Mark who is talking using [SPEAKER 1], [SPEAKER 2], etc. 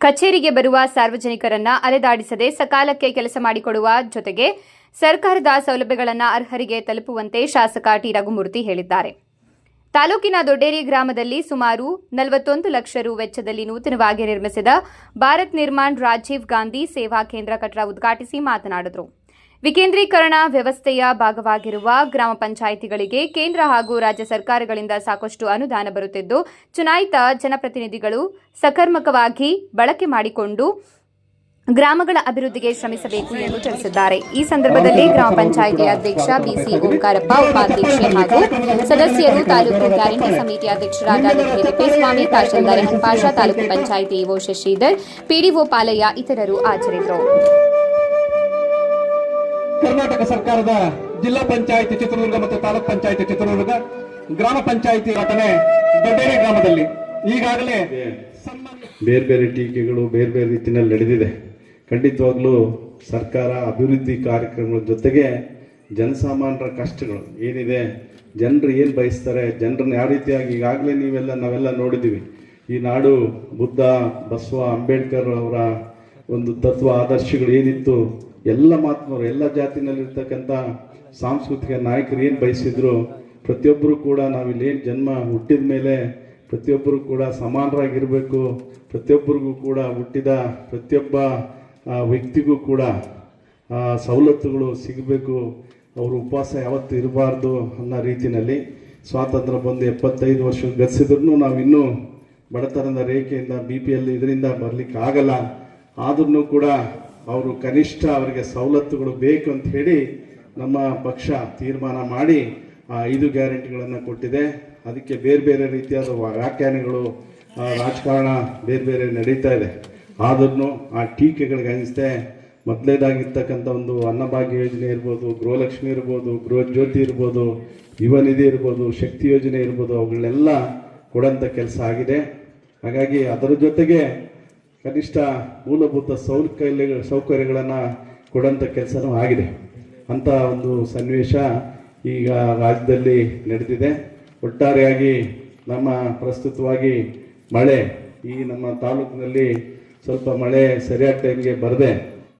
[SPEAKER 1] ಕಚೇರಿಗೆ ಬರುವ ಸಾರ್ವಜನಿಕರನ್ನ ಅಲೆದಾಡಿಸದೆ ಸಕಾಲಕ್ಕೆ ಕೆಲಸ ಮಾಡಿಕೊಡುವ ಜೊತೆಗೆ ಸರ್ಕಾರದ ಸೌಲಭ್ಯಗಳನ್ನು ಅರ್ಹರಿಗೆ ತಲುಪುವಂತೆ ಶಾಸಕ ಟಿ. ರಘುಮೂರ್ತಿ ಹೇಳಿದ್ದಾರೆ. ತಾಲೂಕಿನ ದೊಡ್ಡೇರಿ ಗ್ರಾಮದಲ್ಲಿ ಸುಮಾರು ನಲವತ್ತೊಂದು ಲಕ್ಷ ರು ವೆಚ್ಚದಲ್ಲಿ ನೂತನವಾಗಿ ನಿರ್ಮಿಸಿದ ಭಾರತ್ ನಿರ್ಮಾಣ್ ರಾಜೀವ್ ಗಾಂಧಿ ಸೇವಾ ಕೇಂದ್ರ ಕಟ್ಟಡ ಉದ್ಘಾಟಿಸಿ ಮಾತನಾಡಿದರು. ವಿಕೇಂದ್ರೀಕರಣ ವ್ಯವಸ್ಥೆಯ ಭಾಗವಾಗಿರುವ ಗ್ರಾಮ ಪಂಚಾಯಿತಿಗಳಿಗೆ ಕೇಂದ್ರ ಹಾಗೂ ರಾಜ್ಯ ಸರ್ಕಾರಗಳಿಂದ ಸಾಕಷ್ಟು ಅನುದಾನ ಬರುತ್ತಿದ್ದು, ಚುನಾಯಿತ ಜನಪ್ರತಿನಿಧಿಗಳು ಸಕರ್ಮಕವಾಗಿ ಬಳಕೆ ಮಾಡಿಕೊಂಡು ಗ್ರಾಮಗಳ ಅಭಿವೃದ್ಧಿಗೆ ಶ್ರಮಿಸಬೇಕು ಎಂದು ತಿಳಿಸಿದ್ದಾರೆ. ಈ ಸಂದರ್ಭದಲ್ಲಿ ಗ್ರಾಮ ಪಂಚಾಯಿತಿ ಅಧ್ಯಕ್ಷ ಬಿಸಿ ಓಂಕಾರಪ್ಪ, ಉಪಾಧ್ಯಕ್ಷೆ ಹಾಗೂ ಸದಸ್ಯರು ತಾಲೂಕು ಗ್ಯಾರಂಟಿ ಸಮಿತಿ ಅಧ್ಯಕ್ಷರಾದ Thippeswamy tahsildar N Pasha, taluk panchayat EO Shashidhar PDO Palaiah ಇತರರು ಹಾಜರಿದ್ದರು.
[SPEAKER 2] ಕರ್ನಾಟಕ ಸರ್ಕಾರದ ಜಿಲ್ಲಾ ಪಂಚಾಯಿತಿ ಚಿತ್ರದುರ್ಗ ಮತ್ತು ತಾಲೂಕ್ ಪಂಚಾಯಿತಿ ಚಿತ್ರದುರ್ಗ ಗ್ರಾಮ ಪಂಚಾಯಿತಿ ಘಟನೆ ದೊಡ್ಡೇರಿ ಗ್ರಾಮದಲ್ಲಿ ಈಗಾಗಲೇ
[SPEAKER 3] ಬೇರೆ ಬೇರೆ ಟೀಕೆಗಳು ಬೇರೆ ಬೇರೆ ರೀತಿಯಲ್ಲಿ ನಡೆದಿದೆ. ಖಂಡಿತವಾಗ್ಲೂ ಸರ್ಕಾರ ಅಭಿವೃದ್ಧಿ ಕಾರ್ಯಕ್ರಮಗಳ ಜೊತೆಗೆ ಜನಸಾಮಾನ್ಯರ ಕಷ್ಟಗಳು ಏನಿದೆ ಜನರು ಏನು ಬಯಸ್ತಾರೆ ಜನರನ್ನ ಯಾವ ರೀತಿಯಾಗಿ ಈಗಾಗಲೇ ನೀವೆಲ್ಲ ನಾವೆಲ್ಲ ನೋಡಿದ್ದೀವಿ. ಈ ನಾಡು ಬುದ್ಧ ಬಸವ ಅಂಬೇಡ್ಕರ್ ಅವರ ಒಂದು ತತ್ವ, ಆದರ್ಶಗಳು ಏನಿತ್ತು, ಎಲ್ಲ ಮಾತನವರು ಎಲ್ಲ ಜಾತಿನಲ್ಲಿರ್ತಕ್ಕಂಥ ಸಾಂಸ್ಕೃತಿಕ ನಾಯಕರು ಏನು ಬಯಸಿದ್ರು, ಪ್ರತಿಯೊಬ್ಬರು ಕೂಡ ನಾವಿಲ್ಲಿ ಏನು ಜನ್ಮ ಹುಟ್ಟಿದ ಮೇಲೆ ಪ್ರತಿಯೊಬ್ಬರು ಕೂಡ ಸಮಾನರಾಗಿರಬೇಕು, ಪ್ರತಿಯೊಬ್ಬರಿಗೂ ಕೂಡ ಹುಟ್ಟಿದ ಪ್ರತಿಯೊಬ್ಬ ವ್ಯಕ್ತಿಗೂ ಕೂಡ ಸವಲತ್ತುಗಳು ಸಿಗಬೇಕು, ಅವರು ಉಪವಾಸ ಯಾವತ್ತೂ ಇರಬಾರ್ದು ಅನ್ನೋ ರೀತಿಯಲ್ಲಿ ಸ್ವಾತಂತ್ರ್ಯ ಬಂದು ಎಪ್ಪತ್ತೈದು ವರ್ಷ ಗತಿಸಿದ್ರು ನಾವು ಇನ್ನೂ ಬಡತನದ ರೇಖೆಯಿಂದ ಬಿ ಪಿ ಎಲ್ ಇದರಿಂದ ಬರಲಿಕ್ಕೆ ಆಗಲ್ಲ ಆದ್ರೂ ಕೂಡ ಅವರು ಕನಿಷ್ಠ ಅವರಿಗೆ ಸವಲತ್ತುಗಳು ಬೇಕು ಅಂತ ಹೇಳಿ ನಮ್ಮ ಪಕ್ಷ ತೀರ್ಮಾನ ಮಾಡಿ ಆ ಐದು ಗ್ಯಾರಂಟಿಗಳನ್ನು ಕೊಟ್ಟಿದೆ. ಅದಕ್ಕೆ ಬೇರೆ ಬೇರೆ ರೀತಿಯಾದ ವ್ಯಾಖ್ಯಾನಗಳು ರಾಜಕಾರಣ ಬೇರೆ ಬೇರೆ ನಡೀತಾ ಇದೆ. ಆದ್ರೂ ಆ ಟೀಕೆಗಳಿಗೆ ಅನಿಸ್ತೆ. ಮೊದಲೇದಾಗಿರ್ತಕ್ಕಂಥ ಒಂದು ಅನ್ನಭಾಗ್ಯ ಯೋಜನೆ ಇರ್ಬೋದು, ಗೃಹಲಕ್ಷ್ಮಿ ಇರ್ಬೋದು ಗೃಹ ಜ್ಯೋತಿ ಇರ್ಬೋದು ಯುವ ನಿಧಿ ಇರ್ಬೋದು, ಶಕ್ತಿ ಯೋಜನೆ ಇರ್ಬೋದು, ಅವುಗಳನ್ನೆಲ್ಲ ಕೊಡೋಂಥ ಕೆಲಸ ಆಗಿದೆ. ಹಾಗಾಗಿ ಅದರ ಜೊತೆಗೆ ಕನಿಷ್ಠ ಮೂಲಭೂತ ಸೌಕರ್ಯ ಸೌಕರ್ಯಗಳನ್ನು ಕೊಡೋಂಥ ಕೆಲಸನೂ ಆಗಿದೆ. ಅಂಥ ಒಂದು ಸನ್ನಿವೇಶ ಈಗ ರಾಜ್ಯದಲ್ಲಿ ನಡೆದಿದೆ. ಒಟ್ಟಾರೆಯಾಗಿ ನಮ್ಮ ಪ್ರಸ್ತುತವಾಗಿ ಮಳೆ ಈ ನಮ್ಮ ತಾಲೂಕಿನಲ್ಲಿ ಸ್ವಲ್ಪ ಮಳೆ ಸರಿಯಾದ ಟೈಮ್ಗೆ ಬರದೆ